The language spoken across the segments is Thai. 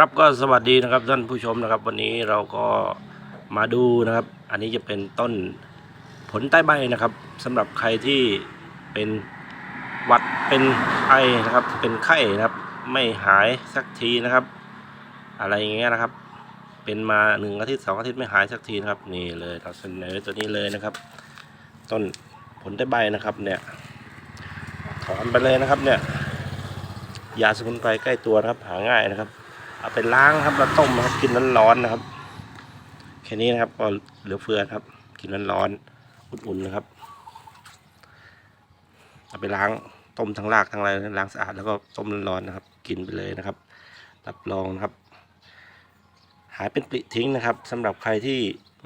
ครับก็สวัสดีนะครับท่านผู้ชมนะครับ วันนี้เราก็มาดูนะครับ อันนี้จะเป็นต้นผลใต้ใบนะครับสำหรับใครที่เป็นหวัดเป็นไอนะครับ เป็นไข้นะครับ ไม่หายสักทีนะครับ อะไรอย่างเงี้ยนะครับ เป็นมาหนึ่งอาทิตย์สองอาทิตย์ไม่หายสักทีนะครับนี่เลยเราเสนอตัวนี้เลยนะครับ ต้นผลใต้ใบนะครับเนี่ยถอนไปเลยนะครับเนี่ยยาสมุนไพรใกล้ตัวนะครับหาง่ายนะครับ เอาไปล้างครับแล้วต้มนะครับกินร้อนๆนะครับ แค่นี้นะครับก็เหลือเฟือครับ กินร้อนๆอุ่นๆนะครับ เอาไปล้างต้มทั้งรากทั้งอะไรล้างสะอาดแล้วก็ต้มร้อนๆนะครับ กินไปเลยนะครับรับรองนะครับ หายเป็นปลิทิ้งนะครับสำหรับใครที่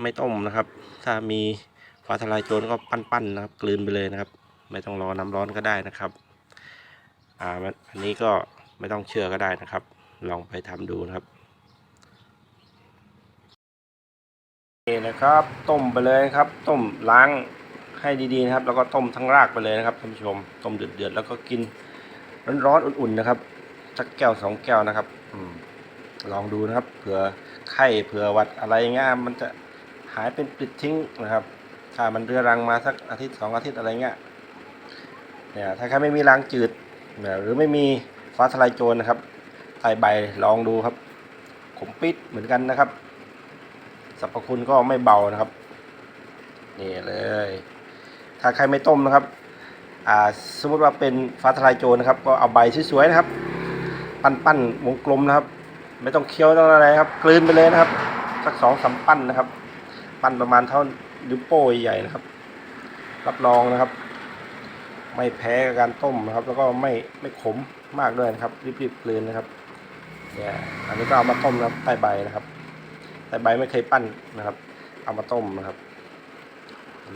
ไม่ต้มนะครับ ถ้ามีฟ้าทลายโจรก็ปั้นๆนะครับ กลืนไปเลยนะครับ ไม่ต้องรอน้ำร้อนก็ได้นะครับอ่าอันนี้ก็ไม่ต้องเชื่อก็ได้นะครับ ลองไปทำดูนะครับนี่นะครับ ต้มไปเลยครับ ต้มล้างให้ดีๆนะครับ แล้วก็ต้มทั้งรากไปเลยนะครับท่านผู้ชม ต้มเดือดๆแล้วก็กินร้อนๆอุ่นๆนะครับสักแก้วสองแก้วนะครับอืมลองดูนะครับ เผื่อไข้เผื่อหวัดอะไรเงี้ยมันจะหายเป็นปิดทิ้งนะครับ ถ้ามันเรื้อรังมาสักอาทิตย์สองอาทิตย์อะไรเงี้ยเนี่ยถ้าใครไม่มีรังจืดเนี่ยหรือไม่มีฟ้าทลายโจรนะครับ ใส่ใบลองดูครับขมปิดเหมือนกันนะครับสรรพคุณก็ไม่เบานะครับนี่เลย ถ้าใครไม่ต้มนะครับสมมติว่าเป็นฟ้าทลายโจรนะครับ ก็เอาใบสวยๆนะครับ ปั้นๆวงกลมนะครับ ไม่ต้องเคี้ยวต้องอะไรครับ กลืนไปเลยนะครับ สักสองสามปั้นนะครับ ปั้นประมาณเท่านิ้วโป้ใหญ่นะครับ รับรองนะครับ ไม่แพ้กับการต้มนะครับ แล้วก็ไม่ไม่ขมมากด้วยนะครับ รีบๆกลืนนะครับ เนี่ยอันนี้ก็เอามาต้มนะครับใต้ใบนะครับใต้ใบไม่เคยปั้นนะครับ เอามาต้มนะครับ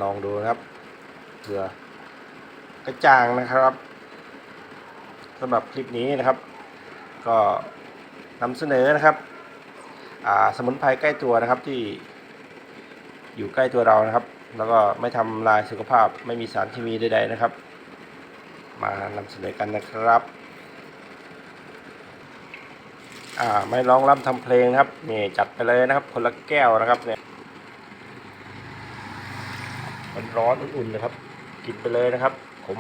ลองดูนะครับเผื่อกระจ่างนะครับสำหรับคลิปนี้นะครับ ก็นำเสนอนะครับสมุนไพรใกล้ตัวนะครับที่อยู่ใกล้ตัวเรานะครับ แล้วก็ไม่ทำลายสุขภาพไม่มีสารเคมีใดๆนะครับ มานำเสนอกันนะครับ อ่าไม่ร้องรำทำเพลงนะครับนี่จัดไปเลยนะครับ คนละแก้วนะครับเนี่ยมันร้อนอุ่นๆนะครับ กินไปเลยนะครับ ขม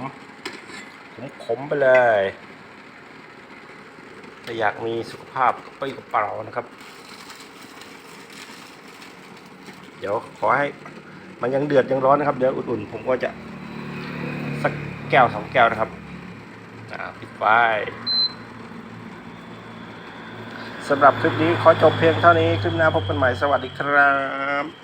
ขมขมไปเลยถ้าอยากมีสุขภาพกระปี้กระเป๋านะครับ เดี๋ยวขอให้มันยังเดือดยังร้อนนะครับ เดี๋ยวอุ่นๆผมก็จะสักแก้วสองแก้วนะครับ อ่าปิดไฟ สำหรับคลิปนี้ขอจบเพียงเท่านี้ คลิปหน้าพบกันใหม่ สวัสดีครับ